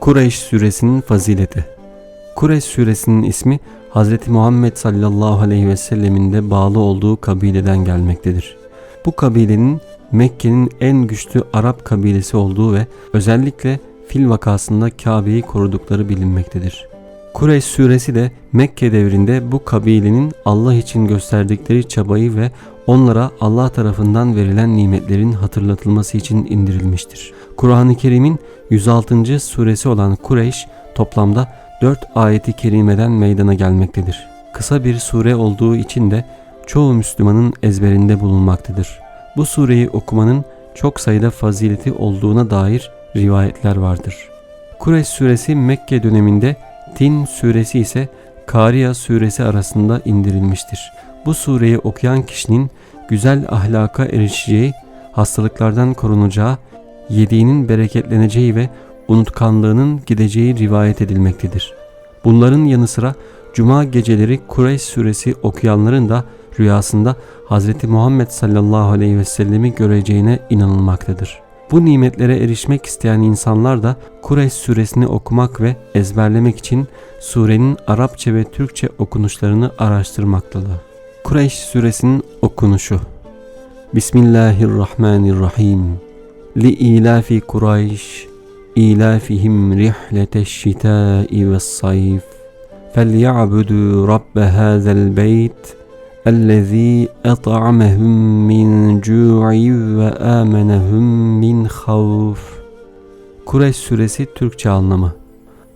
Kureyş suresinin fazileti Kureyş suresinin ismi Hz. Muhammed sallallahu aleyhi ve sellemin de bağlı olduğu kabileden gelmektedir. Bu kabilenin Mekke'nin en güçlü Arap kabilesi olduğu ve özellikle fil vakasında Kabe'yi korudukları bilinmektedir. Kureyş suresi de Mekke devrinde bu kabilenin Allah için gösterdikleri çabayı ve onlara Allah tarafından verilen nimetlerin hatırlatılması için indirilmiştir. Kur'an-ı Kerim'in 106. suresi olan Kureyş toplamda 4 ayeti kerimeden meydana gelmektedir. Kısa bir sure olduğu için de çoğu Müslümanın ezberinde bulunmaktadır. Bu sureyi okumanın çok sayıda fazileti olduğuna dair rivayetler vardır. Kureyş suresi Mekke döneminde Tin suresi ise Kariya suresi arasında indirilmiştir. Bu sureyi okuyan kişinin güzel ahlaka erişeceği, hastalıklardan korunacağı, yediğinin bereketleneceği ve unutkanlığının gideceği rivayet edilmektedir. Bunların yanı sıra Cuma geceleri Kureyş suresi okuyanların da rüyasında Hz. Muhammed sallallahu aleyhi ve sellemi göreceğine inanılmaktadır. Bu nimetlere erişmek isteyen insanlar da Kureyş suresini okumak ve ezberlemek için surenin Arapça ve Türkçe okunuşlarını araştırmaktadır. Kureyş suresinin okunuşu Bismillahirrahmanirrahim Li ilafi Kureyş İlafihim rihleteş şitai ve sayf فَلْيَعْبُدُوا رَبَّ هَذَا الْبَيْتِ اَلَّذ۪ي اَطْعَمَهُمْ مِنْ جُوعٍ وَآمَنَهُمْ مِنْ خَوْفٍ Kureyş suresi Türkçe anlamı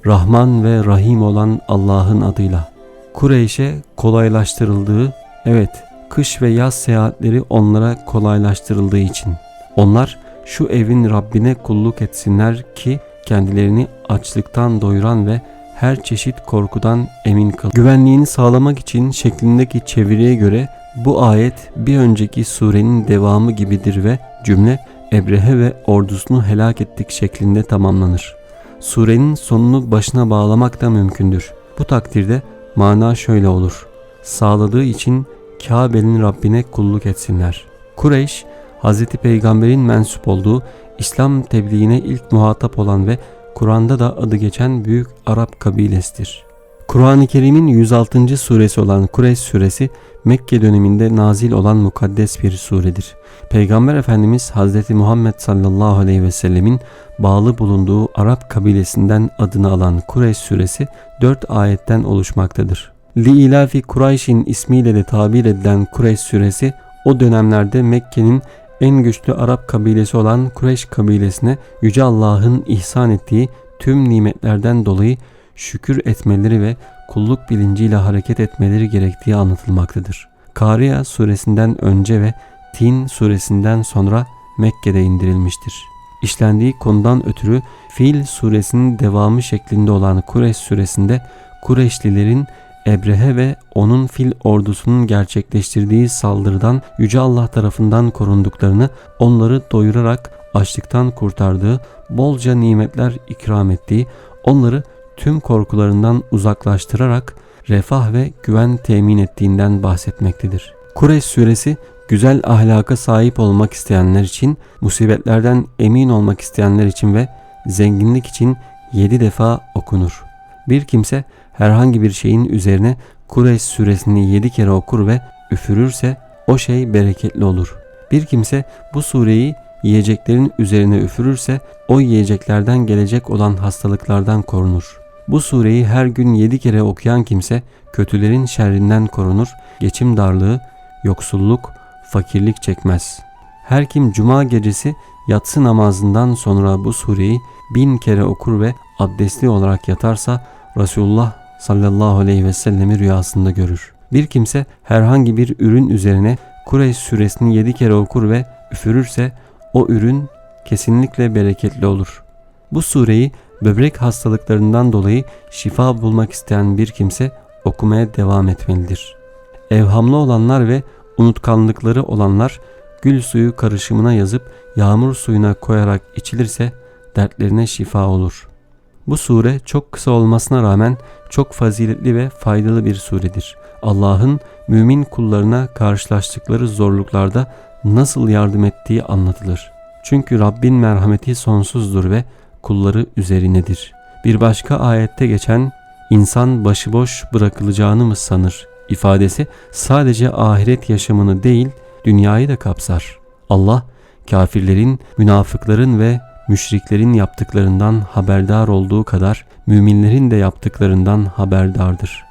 Rahman ve Rahim olan Allah'ın adıyla. Kureyş'e kolaylaştırıldığı, evet kış ve yaz seyahatleri onlara kolaylaştırıldığı için. Onlar şu evin Rabbine kulluk etsinler ki kendilerini açlıktan doyuran ve her çeşit korkudan emin kıl. Güvenliğini sağlamak için şeklindeki çeviriye göre bu ayet bir önceki surenin devamı gibidir ve cümle Ebrehe ve ordusunu helak ettik şeklinde tamamlanır. Surenin sonunu başına bağlamak da mümkündür. Bu takdirde mana şöyle olur. Sağladığı için Kabe'nin Rabbine kulluk etsinler. Kureyş, Hz. Peygamber'in mensup olduğu İslam tebliğine ilk muhatap olan ve Kur'an'da da adı geçen büyük Arap kabilesidir. Kur'an-ı Kerim'in 106. suresi olan Kureyş suresi Mekke döneminde nazil olan mukaddes bir suredir. Peygamber Efendimiz Hz. Muhammed sallallahu aleyhi ve sellemin bağlı bulunduğu Arap kabilesinden adını alan Kureyş suresi 4 ayetten oluşmaktadır. Li ilafi Kureyş'in ismiyle de tabir edilen Kureyş suresi o dönemlerde Mekke'nin en güçlü Arap kabilesi olan Kureyş kabilesine Yüce Allah'ın ihsan ettiği tüm nimetlerden dolayı şükür etmeleri ve kulluk bilinciyle hareket etmeleri gerektiği anlatılmaktadır. Kariya suresinden önce ve Tin suresinden sonra Mekke'de indirilmiştir. İşlendiği konudan ötürü Fil suresinin devamı şeklinde olan Kureyş suresinde Kureyşlilerin Ebrehe ve onun fil ordusunun gerçekleştirdiği saldırıdan Yüce Allah tarafından korunduklarını, onları doyurarak açlıktan kurtardığı, bolca nimetler ikram ettiği, onları tüm korkularından uzaklaştırarak refah ve güven temin ettiğinden bahsetmektedir. Kureyş suresi güzel ahlaka sahip olmak isteyenler için, musibetlerden emin olmak isteyenler için ve zenginlik için yedi defa okunur. Bir kimse herhangi bir şeyin üzerine Kureyş suresini yedi kere okur ve üfürürse o şey bereketli olur. Bir kimse bu sureyi yiyeceklerin üzerine üfürürse o yiyeceklerden gelecek olan hastalıklardan korunur. Bu sureyi her gün yedi kere okuyan kimse kötülerin şerrinden korunur, geçim darlığı, yoksulluk, fakirlik çekmez. Her kim cuma gecesi yatsı namazından sonra bu sureyi bin kere okur ve abdestli olarak yatarsa Resulullah sallallahu aleyhi ve sellemi rüyasında görür. Bir kimse herhangi bir ürün üzerine Kureyş suresini yedi kere okur ve üfürürse o ürün kesinlikle bereketli olur. Bu sureyi böbrek hastalıklarından dolayı şifa bulmak isteyen bir kimse okumaya devam etmelidir. Evhamlı olanlar ve unutkanlıkları olanlar gül suyu karışımına yazıp yağmur suyuna koyarak içilirse dertlerine şifa olur.'' Bu sure çok kısa olmasına rağmen çok faziletli ve faydalı bir suredir. Allah'ın mümin kullarına karşılaştıkları zorluklarda nasıl yardım ettiği anlatılır. Çünkü Rabbin merhameti sonsuzdur ve kulları üzerinedir. Bir başka ayette geçen insan başıboş bırakılacağını mı sanır ifadesi sadece ahiret yaşamını değil dünyayı da kapsar. Allah kafirlerin, münafıkların ve müşriklerin yaptıklarından haberdar olduğu kadar müminlerin de yaptıklarından haberdardır.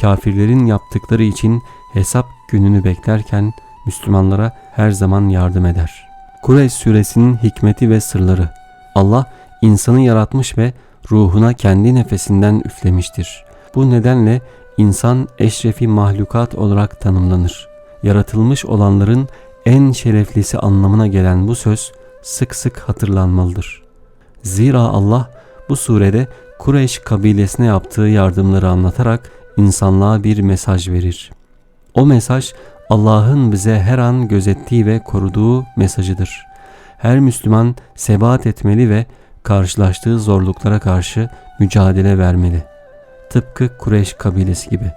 Kafirlerin yaptıkları için hesap gününü beklerken Müslümanlara her zaman yardım eder. Kureyş suresinin hikmeti ve sırları Allah insanı yaratmış ve ruhuna kendi nefesinden üflemiştir. Bu nedenle insan eşrefi mahlukat olarak tanımlanır. Yaratılmış olanların en şereflisi anlamına gelen bu söz sık sık hatırlanmalıdır. Zira Allah bu surede Kureyş kabilesine yaptığı yardımları anlatarak insanlığa bir mesaj verir. O mesaj Allah'ın bize her an gözettiği ve koruduğu mesajıdır. Her Müslüman sebat etmeli ve karşılaştığı zorluklara karşı mücadele vermeli. Tıpkı Kureyş kabilesi gibi.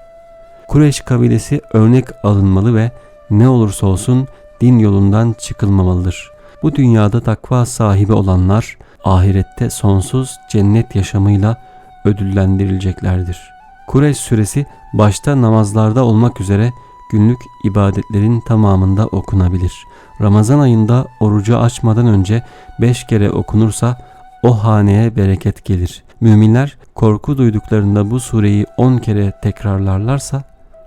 Kureyş kabilesi örnek alınmalı ve ne olursa olsun din yolundan çıkılmamalıdır. Bu dünyada takva sahibi olanlar ahirette sonsuz cennet yaşamıyla ödüllendirileceklerdir. Kureyş suresi başta namazlarda olmak üzere günlük ibadetlerin tamamında okunabilir. Ramazan ayında orucu açmadan önce beş kere okunursa o haneye bereket gelir. Müminler korku duyduklarında bu sureyi on kere tekrarlarlarsa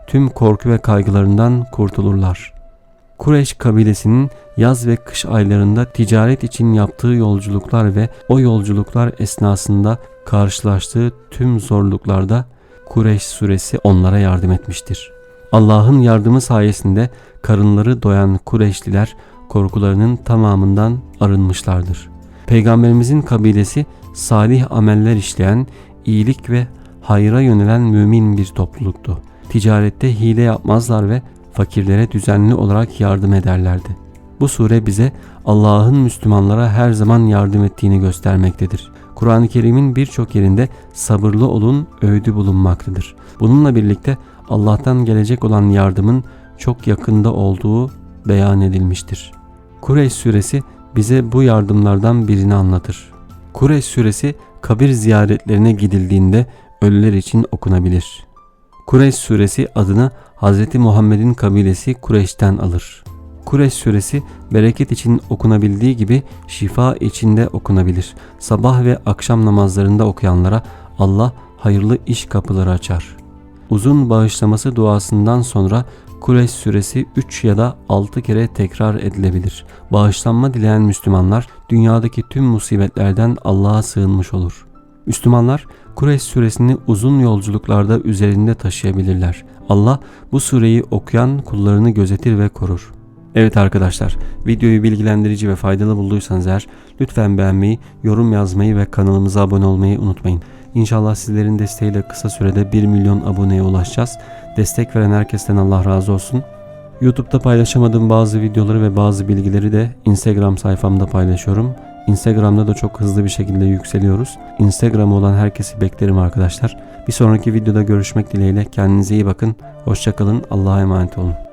tüm korku ve kaygılarından kurtulurlar. Kureyş kabilesinin yaz ve kış aylarında ticaret için yaptığı yolculuklar ve o yolculuklar esnasında karşılaştığı tüm zorluklarda Kureyş suresi onlara yardım etmiştir. Allah'ın yardımı sayesinde karınları doyan Kureyşliler korkularının tamamından arınmışlardır. Peygamberimizin kabilesi salih ameller işleyen, iyilik ve hayra yönelen mümin bir topluluktu. Ticarette hile yapmazlar ve fakirlere düzenli olarak yardım ederlerdi. Bu sure bize Allah'ın Müslümanlara her zaman yardım ettiğini göstermektedir. Kur'an-ı Kerim'in birçok yerinde sabırlı olun öğüdü bulunmaktadır. Bununla birlikte Allah'tan gelecek olan yardımın çok yakında olduğu beyan edilmiştir. Kureyş suresi bize bu yardımlardan birini anlatır. Kureyş suresi kabir ziyaretlerine gidildiğinde ölüler için okunabilir. Kureyş suresi adını Hz. Muhammed'in kabilesi Kureyş'ten alır. Kureyş suresi bereket için okunabildiği gibi şifa içinde okunabilir. Sabah ve akşam namazlarında okuyanlara Allah hayırlı iş kapıları açar. Uzun bağışlaması duasından sonra Kureyş suresi 3 ya da 6 kere tekrar edilebilir. Bağışlanma dileyen Müslümanlar dünyadaki tüm musibetlerden Allah'a sığınmış olur. Müslümanlar Kureyş suresini uzun yolculuklarda üzerinde taşıyabilirler. Allah bu sureyi okuyan kullarını gözetir ve korur. Evet arkadaşlar, videoyu bilgilendirici ve faydalı bulduysanız eğer lütfen beğenmeyi, yorum yazmayı ve kanalımıza abone olmayı unutmayın. İnşallah sizlerin desteğiyle kısa sürede 1 milyon aboneye ulaşacağız. Destek veren herkesten Allah razı olsun. YouTube'da paylaşamadığım bazı videoları ve bazı bilgileri de Instagram sayfamda paylaşıyorum. Instagram'da da çok hızlı bir şekilde yükseliyoruz. Instagram olan herkesi beklerim arkadaşlar. Bir sonraki videoda görüşmek dileğiyle. Kendinize iyi bakın. Hoşçakalın. Allah'a emanet olun.